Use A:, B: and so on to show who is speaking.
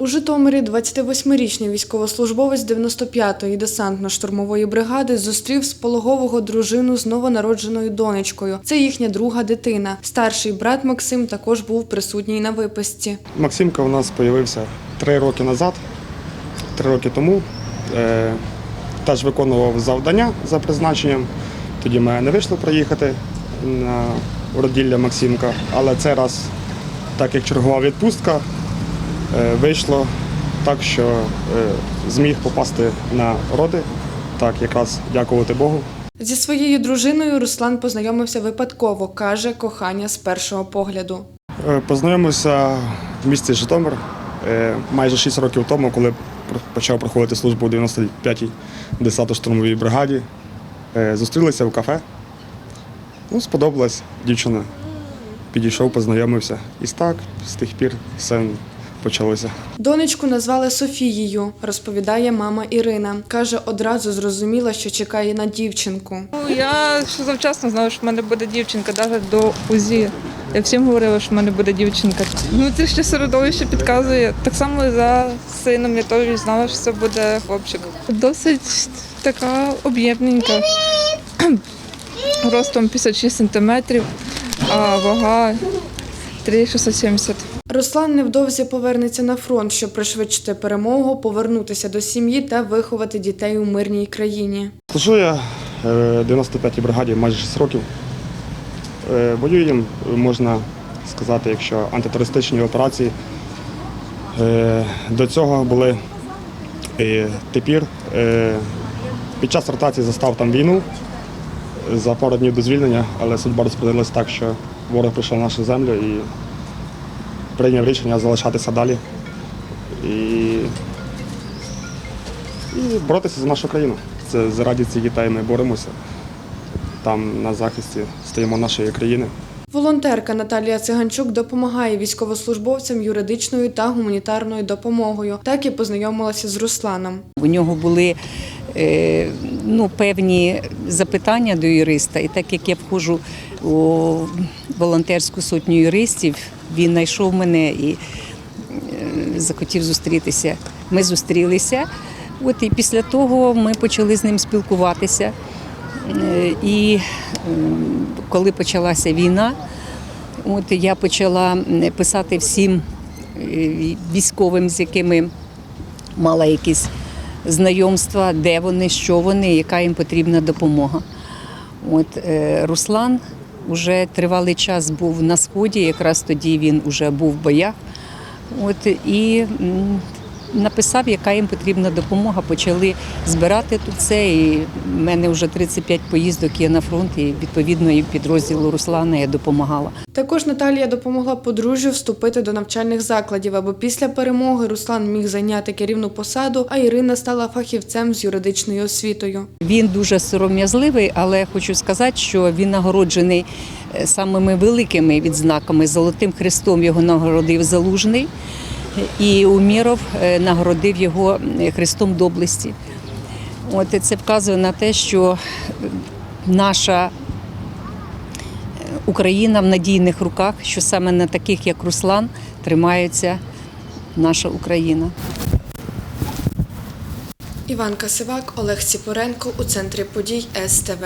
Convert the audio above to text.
A: У Житомирі 28-річний військовослужбовець 95-ї десантно-штурмової бригади зустрів з пологового дружину з новонародженою донечкою. Це їхня друга дитина. Старший брат Максим також був присутній на виписці.
B: Максимка у нас з'явився три роки назад, три роки тому. Е, теж виконував завдання за призначенням. Тоді ми не вийшло проїхати на роділля Максимка, але цей раз, так як чергова відпустка, вийшло так, що е, зміг попасти на роди. Так, якраз дякувати Богу.
A: Зі своєю дружиною Руслан познайомився випадково, каже кохання з першого погляду.
B: Е, Познайомився в місті Житомир е, майже 6 років тому, коли почав проходити службу у 95-й десантно-штурмовій бригаді. Е, Зустрілися в кафе. Ну, сподобалась дівчина. Підійшов, познайомився. І так, з тих пір все почалося.
A: Донечку назвали Софією, розповідає мама Ірина. Каже, одразу зрозуміла, що чекає на дівчинку.
C: Ну, я ще завчасно знала, що в мене буде дівчинка, навіть до УЗІ. Я всім говорила, що в мене буде дівчинка. Ну, це ще середовище підказує. Так само і за сином я теж знала, що це буде хлопчик. Досить така об'ємненька. Ростом 56 сантиметрів, а вага 3,670.
A: Руслан невдовзі повернеться на фронт, щоб пришвидшити перемогу, повернутися до сім'ї та виховати дітей у мирній країні.
B: Служу я е, в 95-й бригаді майже 6 років. Е, Воюємо, можна сказати, якщо антитерористичні операції. Е, До цього були тепер. е, Під час ротації застав там війну за пару днів до звільнення, але судьба розподілилася так, що ворог прийшов на нашу землю і прийняв рішення залишатися далі і, і боротися за нашу країну. Це заради цих дітей ми боремося. Там на захисті стоїмо нашої країни.
A: Волонтерка Наталія Циганчук допомагає військовослужбовцям юридичною та гуманітарною допомогою. Так і познайомилася з Русланом.
D: У нього були ну, певні запитання до юриста, і так як я входжу у волонтерську сотню юристів, він знайшов мене і е, захотів зустрітися. Ми зустрілися. От і після того ми почали з ним спілкуватися. Е, І коли почалася війна, от я почала писати всім е, військовим, з якими мала якісь знайомства, де вони, що вони, яка їм потрібна допомога. От е, Руслан вже тривалий час був на сході, якраз тоді він вже був в боях. От і написав, яка їм потрібна допомога. Почали збирати тут це. І в мене вже 35 поїздок є на фронт, і відповідно і підрозділу Руслана я допомагала.
A: Також Наталія допомогла подружжю вступити до навчальних закладів, аби після перемоги Руслан міг зайняти керівну посаду, а Ірина стала фахівцем з юридичною освітою.
D: Він дуже сором'язливий, але хочу сказати, що він нагороджений е, самими великими відзнаками. Золотим хрестом його нагородив Залужний, і Уміров е, нагородив його е, хрестом доблесті. От це вказує на те, що наша е, Україна в надійних руках, що саме на таких, як Руслан, тримається наша Україна.
A: Іван Касивак, Олег Ціпоренко у центрі подій СТВ.